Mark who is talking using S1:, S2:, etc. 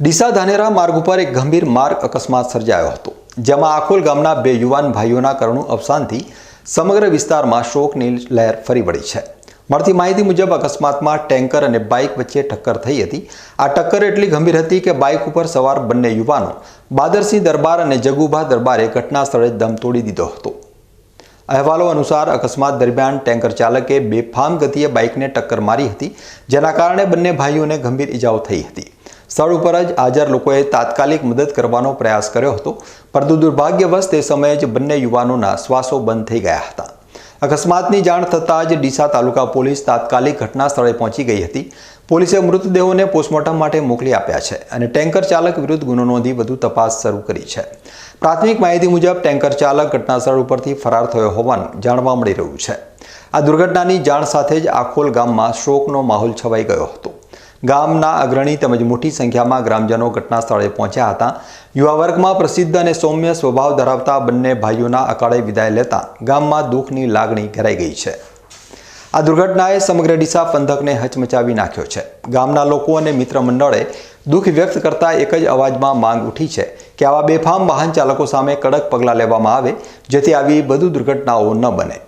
S1: ડીસા ધાનેરા માર્ગ ઉપર એક ગંભીર માર્ગ અકસ્માત સર્જાયો હતો, જેમાં આખોલ ગામના બે યુવાન ભાઈઓના કરુણ અવસાનથી સમગ્ર વિસ્તારમાં શોકની લહેર ફરી વળી છે. મળતી માહિતી મુજબ અકસ્માતમાં ટેન્કર અને બાઇક વચ્ચે ટક્કર થઈ હતી. આ ટક્કર એટલી ગંભીર હતી કે બાઇક ઉપર સવાર બંને યુવાનો બાદરસિંહ દરબાર અને જગુભા દરબારે ઘટના સ્થળે દમ તોડી દીધો હતો. અહેવાલો અનુસાર અકસ્માત દરમિયાન ટેન્કર ચાલકે બેફામ ગતિએ બાઇકને ટક્કર મારી હતી, જેના કારણે બંને ભાઈઓને ગંભીર ઇજાઓ થઈ હતી. સ્થળ ઉપર જ હાજર લોકોએ તાત્કાલિક મદદ કરવાનો પ્રયાસ કર્યો હતો. પરંતુ દુર્ભાગ્યવશ તે સમયે જ બંને યુવાનોના શ્વાસો બંધ થઈ ગયા હતા. અકસ્માતની જાણ થતાં જ ડીસા તાલુકા પોલીસ તાત્કાલિક ઘટના સ્થળે પહોંચી ગઈ હતી. પોલીસે મૃતદેહોને પોસ્ટમોર્ટમ માટે મોકલી આપ્યા છે અને ટેન્કર ચાલક વિરુદ્ધ ગુનો નોંધી વધુ તપાસ શરૂ કરી છે. પ્રાથમિક માહિતી મુજબ ટેન્કર ચાલક ઘટનાસ્થળ ઉપરથી ફરાર થયો હોવાનું જાણવા મળી રહ્યું છે. આ દુર્ઘટનાની જાણ સાથે જ આખોલ ગામમાં શોકનો માહોલ છવાઈ ગયો હતો. ગામના અગ્રણી તેમજ મોટી સંખ્યામાં ગ્રામજનો ઘટના સ્થળે પહોંચ્યા હતા. યુવા વર્ગમાં પ્રસિદ્ધ અને સૌમ્ય સ્વભાવ ધરાવતા બંને ભાઈઓના અકાળે વિદાય લેતા ગામમાં દુઃખની લાગણી ઘેરાઈ ગઈ છે. આ દુર્ઘટનાએ સમગ્ર ડીસા પંથકને હચમચાવી નાખ્યો છે. ગામના લોકો અને મિત્ર મંડળે દુઃખ વ્યક્ત કરતા એક જ અવાજમાં માંગ ઉઠી છે કે આવા બેફામ વાહન ચાલકો સામે કડક પગલાં લેવામાં આવે, જેથી આવી વધુ દુર્ઘટનાઓ ન બને.